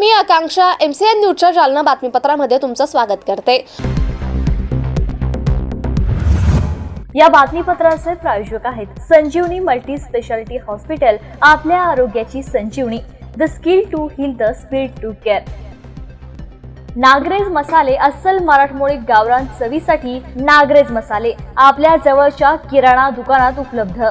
मी Akanksha M C N न्यूजच्या जालना बातमीपत्रामध्ये तुमचं स्वागत करते. या बातमीपत्राचे प्रायोजक आहेत संजीवनी मल्टी स्पेशालिटी हॉस्पिटल आपल्या आरोग्याची संजीवनी. The skill to heal the speed to care Nagraj मसाले अस्सल मराठमोळी गावरान चवीसाठी नागरेज मसाले आपल्या जवळच्या किराणा दुकानात उपलब्ध.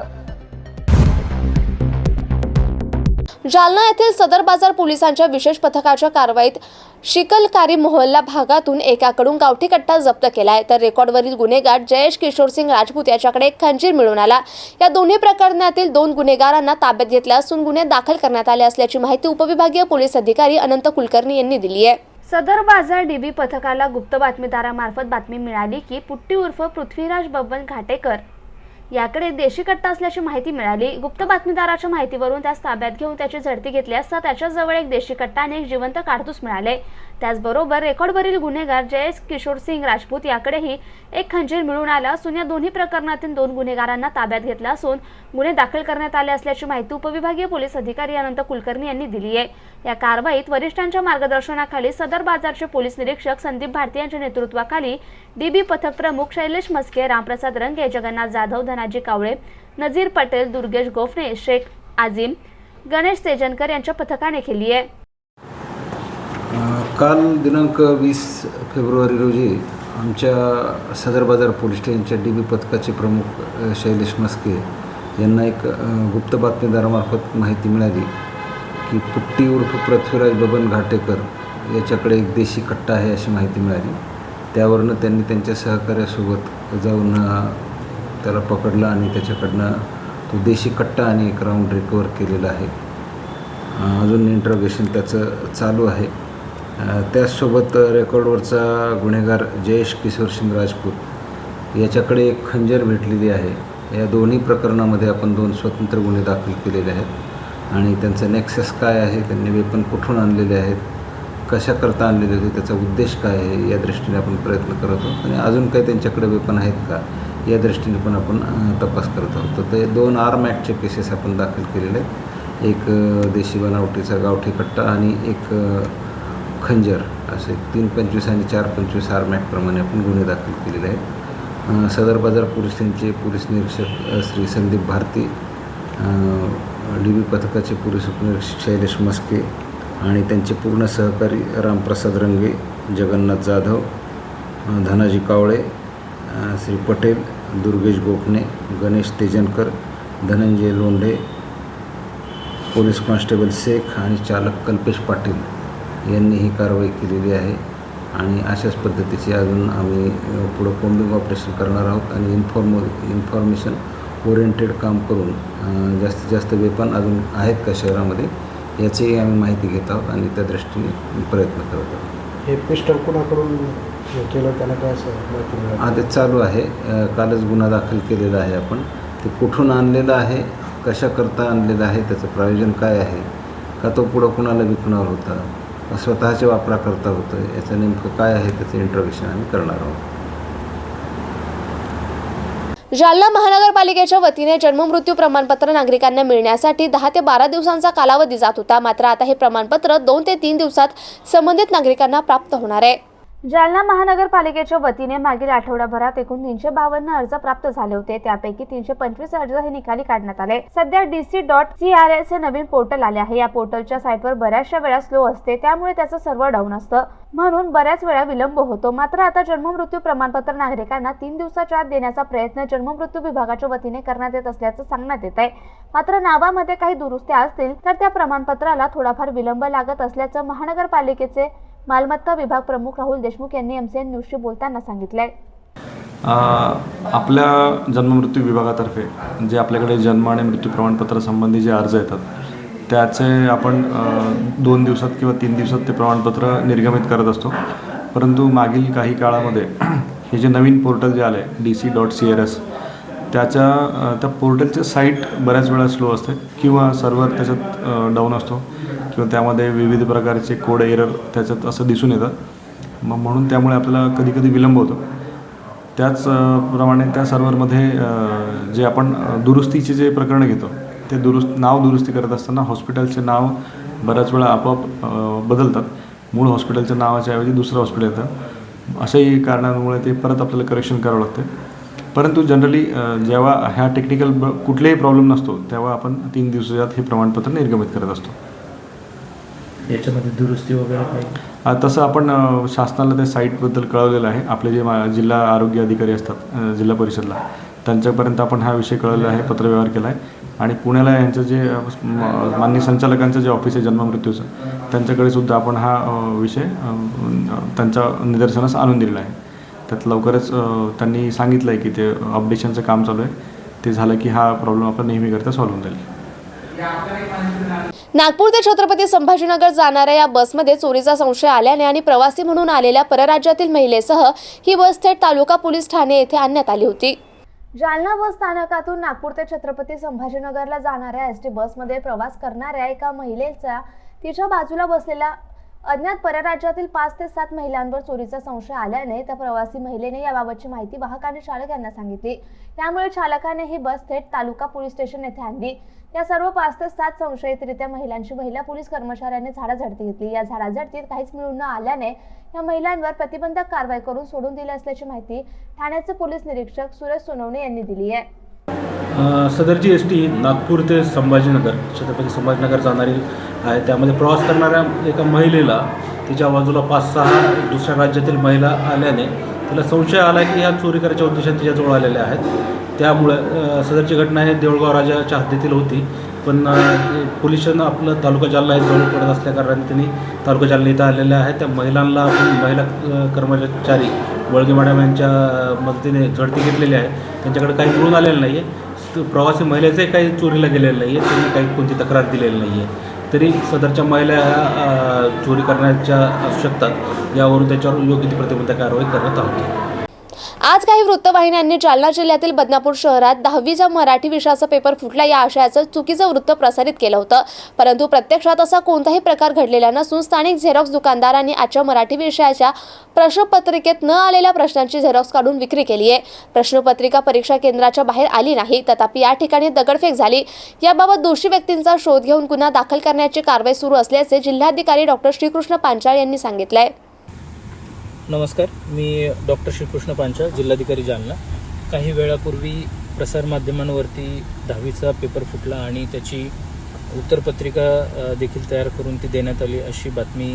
जालना येथील सदर बाजार पोलिसांच्या विशेष पथकाच्या कारवाईत शिकलकारी मोहल्ला भागातून एकाकडून गावठी कट्टा जप्त केला आहे तर रेकॉर्डवरील गुन्हेगार जयेश किशोर सिंग राजपूत याच्याकडे एक खंजीर मिळून आला. या दोन्ही प्रकरणातील दोन गुन्हेगारांना ताब्यात घेतले असून गुन्हे दाखल करण्यात आले असल्याची माहिती उपविभागीय पोलीस अधिकारी अनंत कुलकर्णी यांनी दिली आहे. सदर बाजार डीबी पथकाला गुप्त बातमीदारामार्फत बातमी मिळाली की पुट्टी उर्फ पृथ्वीराज बबन घाटेकर याकडे देशी कट्टा असल्याची माहिती मिळाली. गुप्त बातमीदाराच्या माहितीवरून त्यास ताब्यात घेऊन त्याची झडती घेतली असता त्याच्याजवळ एक देशी कट्टा आणि एक जिवंत काडतूस मिळाले. त्याचबरोबर रेकॉर्डवरील गुन्हेगार जयेश किशोर सिंग राजपूत याकडेही एक खंजीर मिळून आला असून या दोन्ही प्रकरणातील दोन गुन्हेगारांना ताब्यात घेतला असून गुन्हे दाखल करण्यात आले असल्याची माहिती उपविभागीय पोलीस अधिकारी अनंत कुलकर्णी यांनी दिली आहे. या कारवाईत वरिष्ठांच्या मार्गदर्शनाखाली सदर बाजारचे पोलीस निरीक्षक संदीप भारती यांच्या नेतृत्वाखाली डीबी पथक प्रमुख शैलेश मस्के रामप्रसाद रंगे जगन्नाथ जाधव धनाजी कावळे नझीर पटेल दुर्गेश गोफणे शेख आझिम गणेश तेजनकर यांच्या पथकाने केली आहे. काल दिनांक वीस फेब्रुवारी रोजी आमच्या सदर बाजार पोलीस स्टेशनच्या डी बी पथकाचे प्रमुख शैलेश मस्के यांना एक गुप्त बातमीदारामार्फत माहिती मिळाली की पुट्टी उर्फ पृथ्वीराज बबन घाटेकर याच्याकडे एक देशी कट्टा आहे अशी माहिती मिळाली. त्यावरनं त्यांनी त्यांच्या सहकार्यासोबत जाऊन त्याला पकडला आणि त्याच्याकडनं तो देशी कट्टा आणि एक राऊंड रिकवर केलेला आहे. अजून इंट्रोगेशन त्याचं चालू आहे. त्याचसोबत रेकॉर्डवरचा गुन्हेगार जयेश किशोर सिंग राजपूत याच्याकडे एक खंजर भेटलेली आहे. या दोन्ही प्रकरणामध्ये आपण दोन स्वतंत्र गुन्हे दाखल केलेले आहेत. आणि त्यांचं नेक्सस काय आहे त्यांनी वेपन कुठून आणलेले आहेत कशाकरता आणलेले होते त्याचा उद्देश काय आहे या दृष्टीने आपण प्रयत्न करत आहोत. आणि अजून काही त्यांच्याकडे वेपन आहेत का? या दृष्टीने पण आपण तपास करत आहोत. तर ते दोन आर्म ॲक्टचे केसेस आपण दाखल केलेले आहेत. एक देशी बनावटीचा गावठी कट्टा आणि एक खंजर असे तीन पंचवीस आणि चार पंचवीस आर्म ॲक्टप्रमाणे आपण गुन्हे दाखल केलेले आहेत. सदर बाजार पोलीस स्टेशनचे पोलीस निरीक्षक श्री संदीप भारती डी बी पथकाचे पोलीस उपनिरीक्षक शैलेश मस्के आणि त्यांचे पूर्ण सहकारी रामप्रसाद रंगे जगन्नाथ जाधव धनाजी कावळे श्री पटेल दुर्गेश गोखणे गणेश तेजनकर धनंजय लोंढे पोलीस कॉन्स्टेबल शेख आणि चालक कल्पेश पाटील यांनी ही कारवाई केलेली आहे. आणि अशाच पद्धतीची अजून आम्ही पुढं कोम्बिंग ऑपरेशन करणार आहोत आणि इन्फॉर्म इन्फॉर्मेशन ओरिएंटेड काम करून जास्तीत जास्त वेपन अजून आहेत का शहरामध्ये याचीही आम्ही माहिती घेत आहोत आणि त्या दृष्टीने प्रयत्न करत आहोत. हे पिस्टल कुणाकडून केलं त्याला काय हा ते चालू आहे. कालच गुन्हा दाखल केलेला आहे आपण. ते कुठून आणलेलं आहे? कशाकरता आणलेलं आहे? त्याचं प्रयोजन काय आहे? का तो पुढं कुणाला विकणार होता? का स्वतःच्या वापराकरता होतं याचं नेमकं काय आहे? त्याचं इंट्रोगेशन आम्ही करणार आहोत. जालना महानगरपालिकेच्या वतीने जन्ममृत्यू प्रमाणपत्र नागरिकांना मिळण्यासाठी दहा ते बारा दिवसांचा कालावधी जात होता. मात्र आता हे प्रमाणपत्र दोन ते तीन दिवसात संबंधित नागरिकांना प्राप्त होणार आहे. जालना महानगरपालिकेच्या वतीने मागील आठवड्याभरात एकूण तीनशे बावन्न अर्ज प्राप्त झाले होते. त्यापैकी तीनशे पंचवीस अर्ज हे निकाली काढण्यात आले. सध्या DC dot C R S हे नवीन पोर्टल आले आहे. या पोर्टलच्या साईटवर बऱ्याचशा वेळा स्लो असते. त्यामुळे त्याचं सर्व्हर डाऊन असतं. म्हणून बऱ्याच वेळा विलंब होतो. मात्र आता जन्ममृत्यू प्रमाणपत्र नागरिकांना तीन दिवसाच्या आत देण्याचा प्रयत्न जन्ममृत्यू विभागाच्या वतीने करण्यात येत असल्याचं सांगण्यात येत आहे मात्र नावामध्ये काही दुरुस्त्या असतील तर त्या प्रमाणपत्राला थोडाफार विलंब लागत असल्याचं महानगरपालिकेचे मालमत्ता विभाग प्रमुख राहुल देशमुख यांनी एमसीएन न्यूजशी बोलताना सांगितलंय. आहे आपल्या जन्ममृत्यू विभागातर्फे जे आपल्याकडे जन्म आणि मृत्यू प्रमाणपत्र संबंधी जे अर्ज येतात त्याचे आपण दोन दिवसात किंवा तीन दिवसात ते प्रमाणपत्र निर्गमित करत असतो. परंतु मागील काही काळामध्ये हे जे नवीन पोर्टल जे आले D C dot C R S त्याच्या त्या पोर्टलचे साईट बऱ्याच वेळा स्लो असते किंवा सर्व्हर त्याच्यात डाऊन असतो. किंवा त्यामध्ये विविध प्रकारचे कोड एरर त्याच्यात असं दिसून येतं. मग म्हणून त्यामुळे आपल्याला कधी कधी विलंब होतो. त्याच प्रमाणे त्या सर्व्हरमध्ये जे आपण दुरुस्तीचे जे प्रकरणं घेतो ते दुरुस्त नाव दुरुस्ती करत असताना हॉस्पिटलचे नाव बऱ्याच वेळा आपोआप बदलतात. मूळ हॉस्पिटलच्या नावाच्या ऐवजी दुसरं हॉस्पिटल येतं. अशाही कारणांमुळे ते परत आपल्याला करेक्शन करावं लागतं. परंतु जनरली जेव्हा ह्या टेक्निकल ब कुठलेही प्रॉब्लेम नसतो तेव्हा आपण तीन दिवसात हे प्रमाणपत्र निर्गमित करत असतो. याच्यामध्ये दुरुस्ती वगैरे काही? तसं आपण शासनाला त्या साईटबद्दल कळवलेलं आहे. आपले जे मा जिल्हा आरोग्य अधिकारी असतात जिल्हा परिषदला त्यांच्यापर्यंत आपण हा विषय कळवलेला आहे पत्रव्यवहार केला आहे. आणि पुण्याला यांचं जे अ, म- माननीय संचालकांचं जे ऑफिस आहे जन्ममृत्यूचं त्यांच्याकडे सुद्धा आपण हा विषय त्यांच्या निदर्शनास आणून दिलेला आहे. त्यात लवकरच त्यांनी सांगितलं आहे की ते अपडेशनचं काम चालू आहे. ते झालं की हा प्रॉब्लेम आपण नेहमीकरता सॉल्व्ह होऊन जाईल. नागपूर ते छत्रपती संभाजीनगर जाणाऱ्या या बसमध्ये चोरीचा संशय आल्याने आणि प्रवासी म्हणून आलेल्या परराज्यातील महिलेसह ही बस थेट तालुका पोलीस ठाणे येथे आणण्यात आली होती. जालना बस स्थानकातून नागपूर ते छत्रपती संभाजीनगरला जाणाऱ्या एस टी बसमध्ये प्रवास करणाऱ्या एका महिलेचा तिच्या बाजूला बसलेल्या अज्ञात परराज्यातील पाच ते सात महिलांवर चोरीचा संशय आल्याने त्या प्रवासी महिलेने याबाबतची माहिती वाहक आणि चालक यांना सांगितली. त्यामुळे चालकाने ही बस थेट तालुका पोलीस स्टेशन येथे आणली. या सर्व पाच ते सात संशयितरित्या महिलांची महिला पोलीस कर्मचाऱ्यांनी झाडाझडती घेतली. या झाडाझडतीत काहीच मिळून न आल्याने या महिलांवर प्रतिबंधक कारवाई करून सोडून दिली असल्याची माहिती ठाण्याचे पोलीस निरीक्षक सुरेश सोनवणे यांनी दिली आहे. सदरची एस टी नागपूर ते संभाजीनगर छत्रपती संभाजीनगर जाणारी आहे. त्यामध्ये प्रवास करणाऱ्या एका महिलेला तिच्या बाजूला पाच सहा दुसऱ्या राज्यातील महिला आल्याने तिला संशय आला की ह्या चोरी करायच्या उद्देशाने तिच्याजवळ आलेल्या आहेत. त्यामुळे सदरची घटना हे देऊळगाव राजाच्या हद्दीतील होती. पण पोलिसांना आपलं तालुका जालना हे जवळ पडत असल्याकारणाने त्यांनी तालुका जालना इथं आलेल्या आहेत. त्या महिलांना आपण महिला कर्मचारी वळगे मॅडम यांच्या मदतीने झडती घेतलेली आहे. त्यांच्याकडे काही मिळून आलेलं नाही आहे प्रवासी महिलेचंही काही चोरीला गेलेलं नाही आहे त्यांनी काही कोणती तक्रार दिलेली नाही आहे तरी सदरच्या महिला ह्या, चोरी करण्याच्या असू शकतात. यावरून त्याच्यावर योग्य ती प्रतिबंध कारवाई करण्यात आहोत. आज काही वृत्तवाहिन्यांनी जालना जिल्ह्यातील बदनापूर शहरात दहावीचा मराठी विषयाचा पेपर फुटला. या आशयाचं चुकीचं वृत्त प्रसारित केलं होतं. परंतु प्रत्यक्षात असा कोणताही प्रकार घडलेला नसून स्थानिक झेरॉक्स दुकानदारांनी आजच्या मराठी विषयाच्या प्रश्नपत्रिकेत न आलेल्या प्रश्नांची झेरॉक्स काढून विक्री केली आहे. प्रश्नपत्रिका परीक्षा केंद्राच्या बाहेर आली नाही. तथापि या ठिकाणी दगडफेक झाली. याबाबत दोषी व्यक्तींचा शोध घेऊन गुन्हा दाखल करण्याची कारवाई सुरू असल्याचे जिल्हाधिकारी डॉक्टर श्रीकृष्ण पांचाळ यांनी सांगितलंय. नमस्कार मी डॉक्टर श्रीकृष्ण पांचाळ जिल्हाधिकारी जालना. काही वेळापूर्वी प्रसारमाध्यमांवरती दहावीचा पेपर फुटला आणि त्याची उत्तरपत्रिका देखील तयार करून ती देण्यात आली अशी बातमी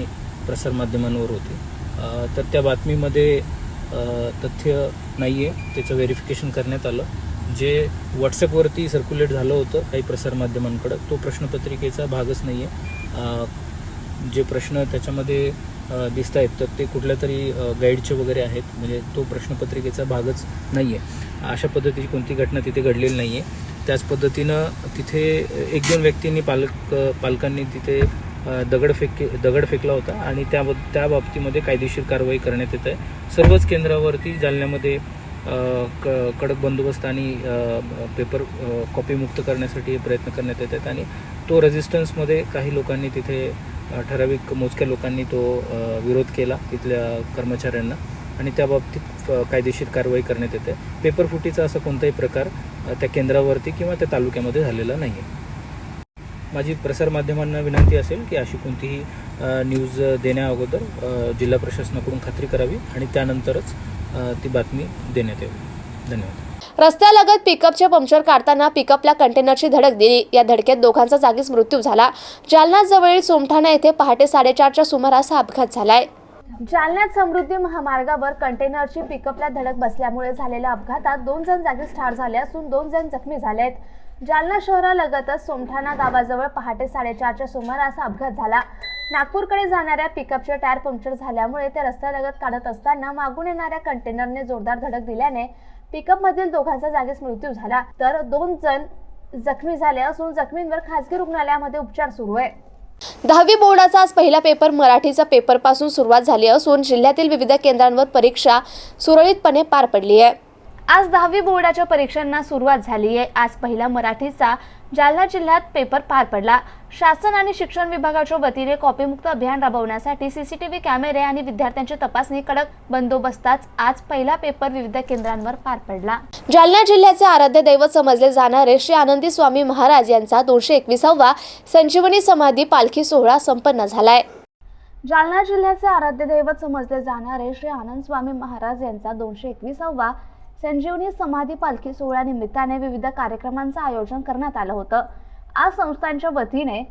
प्रसारमाध्यमांवर होती. तर त्या बातमीमध्ये तथ्य नाही आहे त्याचं व्हेरिफिकेशन करण्यात आलं. जे व्हॉट्सअपवरती सर्क्युलेट झालं होतं काही प्रसारमाध्यमांकडं तो प्रश्नपत्रिकेचा भागच नाही आहे जे प्रश्न त्याच्यामध्ये दिसत आहेत तर ते कुठल्या तरी गाईडचे वगैरे आहेत. म्हणजे तो प्रश्नपत्रिकेचा भागच नाही आहे अशा पद्धतीची कोणती घटना तिथे घडलेली नाही आहे त्याच पद्धतीनं तिथे एक दोन व्यक्तींनी पालक पालकांनी तिथे दगड दगडफेक दगड फेकला होता आणि त्या त्या बाबतीमध्ये कायदेशीर कारवाई करण्यात येत आहे. सर्वच केंद्रावरती जालन्यामध्ये क कडक बंदोबस्त आणि पेपर कॉपीमुक्त करण्यासाठी प्रयत्न करण्यात येत आहेत. आणि तो रेझिस्टन्समध्ये काही लोकांनी तिथे ठराविक मोजक्या लोकांनी तो विरोध केला तिथल्या कर्मचाऱ्यांना. आणि त्या बाबतीत कायदेशीर कारवाई करण्यात येते. पेपर फुटीचा असा कोणताही प्रकार त्या केंद्रावरती किंवा त्या तालुक्यामध्ये झालेला नाही आहे माझी प्रसारमाध्यमांना विनंती असेल की अशी कोणतीही न्यूज देण्याअगोदर जिल्हा प्रशासनाकडून खात्री करावी आणि त्यानंतरच ती बातमी देण्यात यावी. धन्यवाद. रस्त्यालगत पिकअपचे पंक्चर काढताना पिकअपला कंटेनरची धडक दिली. या धडकेत दोघांचा जागीच मृत्यू झाला. जालना जवळील सोमठाणा येथे पहाटे साडेचारच्या सुमारास हा अपघात झालाय. जालन्यात समृद्धी महामार्गावर कंटेनरची पिकअपला धडक बसल्यामुळे झालेल्या अपघातात दोन जण जागीच ठार झाले असून दोन जण जखमी झाले आहेत जालना शहरालगतच सोमठाणा गावाजवळ पहाटे साडेचारच्या सुमारास अपघात झाला. नागपूरकडे जाणाऱ्या पिकअपचे टायर पंक्चर झाल्यामुळे ते रस्त्यालगत काढत असताना मागून येणाऱ्या कंटेनरने जोरदार धडक दिल्याने पिकअपमधील दोघांचा जागीच मृत्यू झाला. तर दोन जण जखमी झाले असून जखमींवर खासगी रुग्णालयामध्ये उपचार सुरू आहे. दहावी बोर्डाचा आज पहिला पेपर मराठीचा पेपरपासून सुरुवात झाली असून जिल्ह्यातील विविध केंद्रांवर परीक्षा सुरळीतपणे पार पडली आहे. आज दहावी बोर्डाच्या परीक्षांना सुरुवात झाली आहे. आज पहिला मराठीचा जालना जिल्ह्यात पेपर पार पडला. शासन आणि शिक्षण विभागाच्या वतीने कॉपीमुक्त अभियान राबवण्यासाठी सीसीटीव्ही कॅमेरे आणि विद्यार्थ्यांची तपासणी कडक बंदोबस्तात आज पहिला पेपर विविध केंद्रांवर पार पडला. जालना जिल्ह्याचे आराध्य दैवत समजले जाणारे श्री आनंदी स्वामी महाराज यांचा दोनशे एकविसावा संजीवनी समाधी पालखी सोहळा संपन्न झालाय. जालना जिल्ह्याचे आराध्य दैवत समजले जाणारे श्री आनंद स्वामी महाराज यांचा दोनशे एकविसावा संजीवनी समाधी पालखी सोहळ्या निमित्ताने विविध कार्यक्रमांचं आयोजन करण्यात आलं होतं. आज संस्थांच्या वतीने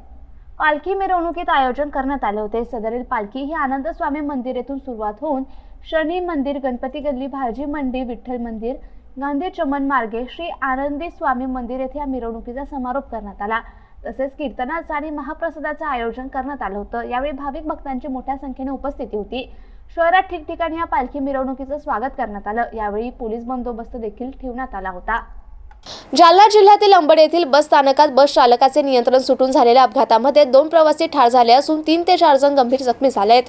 पालखी मिरवणुकीत आयोजन करण्यात आले होते. सदरील पालखी ही आनंद स्वामी मंदिर येथून सुरुवात होऊन शनी मंदिर गणपती गल्ली भाजी मंडी विठ्ठल मंदिर गांधी चमन मार्गे श्री आनंदी स्वामी मंदिर येथे या मिरवणुकीचा समारोप करण्यात आला. तसेच कीर्तनाचं आणि महाप्रसादाचं आयोजन करण्यात आलं होतं. यावेळी भाविक भक्तांची मोठ्या संख्येने उपस्थिती होती. शहरात ठिकठिकाणी या पालखी मिरवणुकीचं स्वागत करण्यात आलं. यावेळी पोलीस बंदोबस्त देखील ठेवण्यात आला होता. जालना जिल्ह्यातील अंबड येथील बस स्थानकात बस चालकाचे नियंत्रण सुटून झालेल्या अपघातामध्ये दोन प्रवासी ठार झाले असून तीन ते चार जण गंभीर जखमी झालेत.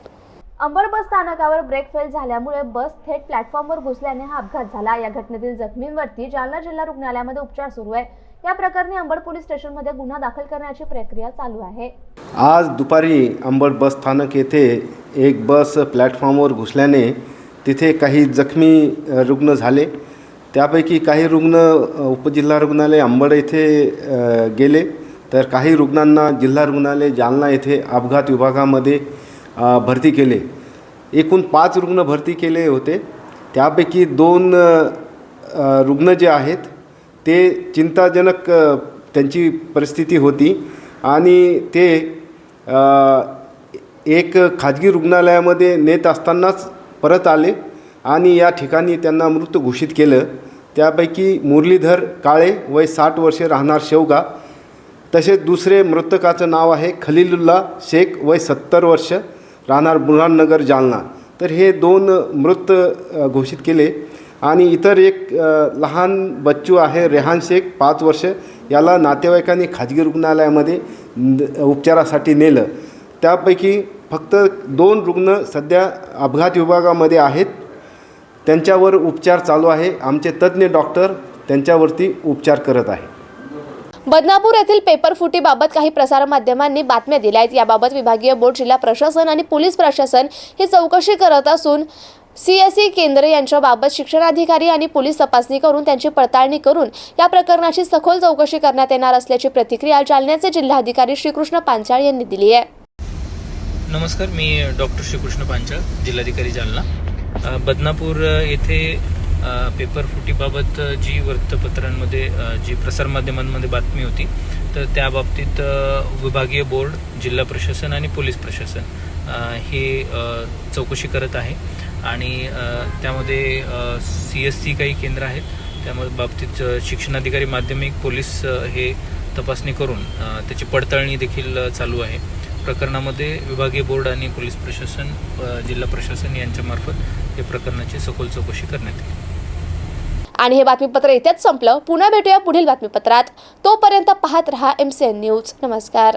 अंबड बस स्थानकावर ब्रेक फेल झाल्यामुळे बस थेट प्लॅटफॉर्मवर घुसल्याने हा अपघात झाला. या घटनेतील जखमींवरती जालना जिल्हा रुग्णालयामध्ये उपचार सुरू आहे. या प्रकरणी अंबड पोलीस स्टेशनमध्ये गुन्हा दाखल करण्याची प्रक्रिया चालू आहे. आज दुपारी अंबड बस स्थानक येथे एक बस प्लॅटफॉर्मवर घुसल्याने तिथे काही जखमी रुग्ण झाले. त्यापैकी काही रुग्ण उपजिल्हा रुग्णालय अंबड येथे गेले. तर काही रुग्णांना जिल्हा रुग्णालय जालना येथे अपघात विभागामध्ये भरती केले. एकूण पाच रुग्ण भरती केले होते. त्यापैकी दोन रुग्ण जे आहेत ते चिंताजनक त्यांची परिस्थिती होती. आणि ते एक खाजगी रुग्णालयामध्ये नेत असतानाच परत आले आणि या ठिकाणी त्यांना मृत घोषित केलं. त्यापैकी मुरलीधर काळे वय साठ वर्षे राहणार शेवगा. तसेच दुसरे मृतकाचं नाव आहे खलीलुल्ला शेख वय सत्तर वर्ष राहणार बुरहाननगर जालना. तर हे दोन मृत घोषित केले. आणि इतर एक लहान बच्चू आहे रेहान शेख पाच वर्ष. याला नातेवाईकांनी खाजगी रुग्णालयामध्ये उपचारासाठी नेलं. त्यापैकी फक्त दोन रुग्ण सध्या अपघात विभागामध्ये आहेत. त्यांच्यावर उपचार चालू आहे. आमचे तज्ज्ञ डॉक्टर त्यांच्यावरती उपचार करत आहे बदनापूर येथील पेपर फुटीबाबत काही प्रसारमाध्यमांनी बातम्या दिल्या आहेत. याबाबत विभागीय बोर्ड जिल्हा प्रशासन आणि पोलीस प्रशासन ही चौकशी करत असून सीएसई केंद्र यांच्याबाबत शिक्षणाधिकारी आणि पोलीस तपासणी करून त्यांची पडताळणी करून या प्रकरणाची सखोल चौकशी करण्यात येणार असल्याची प्रतिक्रिया जालन्याचे जिल्हाधिकारी श्रीकृष्ण पांचाळ यांनी दिली आहे. नमस्कार मी डॉक्टर श्रीकृष्ण पांचाळ जिल्हाधिकारी जालना. बदनापूर येथे पेपर फुटीबाबत जी वृत्तपत्रांमध्ये जी प्रसारमाध्यमांमध्ये बातमी होती तर त्या बाबतीत विभागीय बोर्ड जिल्हा प्रशासन आणि पोलीस प्रशासन हे चौकशी करत आहे. आणि त्यामध्ये सी एस सी काही केंद्र आहेत. त्यामध्ये बाबतीत शिक्षणाधिकारी माध्यमिक पोलीस हे तपासणी करून त्याची पडताळणी देखील चालू आहे. प्रकरणामध्ये विभागीय बोर्ड आणि पोलीस प्रशासन जिल्हा प्रशासन यांच्यामार्फत या प्रकरणाची सखोल चौकशी करण्यात येईल. आणि हे बातमीपत्र इथेच संपलं. पुन्हा भेटूया पुढील बातमीपत्रात. तोपर्यंत पाहत रहा एम सी एन न्यूज नमस्कार.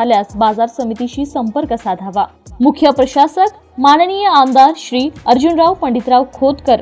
आल्यास बाजार समितीशी संपर्क साधावा. मुख्य प्रशासक माननीय आमदार श्री अर्जुनराव पंडितराव खोतकर.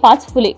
of fully.